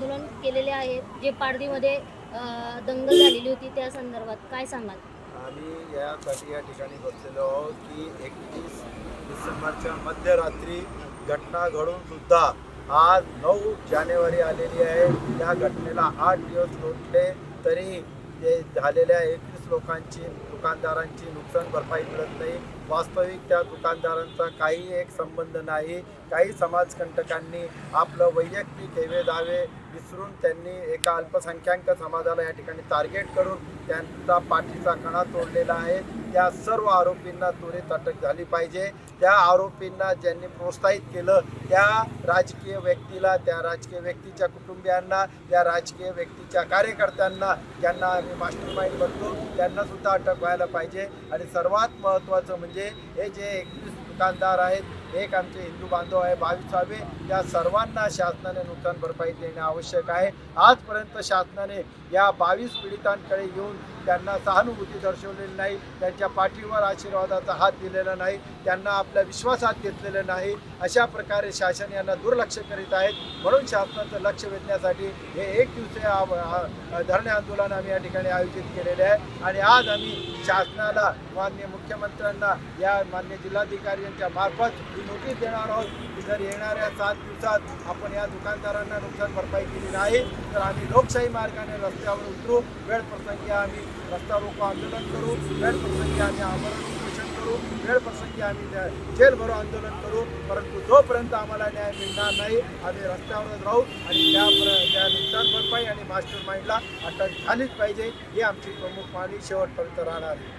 आंदोलन केलेले आहे जे पाडवीमध्ये दंगल झालेली होती त्या संदर्भात काय सांगाल? आम्ही यासाठी या ठिकाणी बसलेलो आहोत की एकवीस डिसेंबरच्या मध्यरात्री घटना घडून सुद्धा आज नऊ जानेवारी आलेली आहे. या घटनेला आठ दिवस लोटले तरी ते झालेल्या एकवीस लोकांची दुकानदारांची नुकसान भरपाई मिळत नाही. वास्तविक त्या दुकानदारांचा काही एक संबंध नाही. काही समाजकंटकांनी आपलं वैयक्तिक हेवे दावे विसरून त्यांनी एका अल्पसंख्याक समाजाला या ठिकाणी टार्गेट करून त्यांचा पाठीचा कणा तोडलेला आहे. त्या सर्व आरोपींना त्वरित अटक झाली पाहिजे. त्या आरोपींना ज्यांनी प्रोत्साहित केलं त्या राजकीय व्यक्तीला त्या राजकीय व्यक्तीच्या कुटुंबियांना त्या राजकीय व्यक्तीच्या कार्यकर्त्यांना ज्यांना आम्ही मास्टर माइंड बनतो त्यांना सुद्धा अटक व्हायला पाहिजे. आणि सर्वात महत्त्वाचं म्हणजे हे जे एकवीस दुकानदार आहेत एक आमचे हिंदू बांधव आहे बावीसावे या सर्वांना शासनाने नुकसान भरपाई देणे आवश्यक आहे. आजपर्यंत शासनाने या बावीस पीडितांकडे येऊन त्यांना सहानुभूती दर्शवलेली नाही त्यांच्या पाठीवर आशीर्वादाचा हात दिलेला नाही त्यांना आपल्या विश्वासात घेतलेलं नाही. अशा प्रकारे शासन यांना दुर्लक्ष करीत आहेत. म्हणून शासनाचं लक्ष वेधण्यासाठी हे एक दिवसीय धरणे आंदोलन आम्ही या ठिकाणी आयोजित केलेले आहे. आणि आज आम्ही शासनाला मान्य मुख्यमंत्र्यांना या मान्य जिल्हाधिकारी यांच्या मार्फत ही नोटीस देणार आहोत की जर येणाऱ्या सात दिवसात आपण या दुकानदारांना नुकसान भरपाई केली नाही तर आम्ही लोकशाही मार्गाने रस्त्यावर उतरू वेळ प्रसंगी आम्ही रस्ता रोको आंदोलन करू वेळ प्रसंगी आम्ही आमरण उपोषण करू वेळ प्रसंगी आम्ही त्या जेल भरो आंदोलन करू परंतु जोपर्यंत आम्हाला न्याय मिळणार नाही आम्ही रस्त्यावरच राहू आणि त्या त्या नुकसान भरपाई आणि मास्टर माइंडला अटक झालीच पाहिजे ही आमची प्रमुख मागणी शेवटपर्यंत राहणार आहे.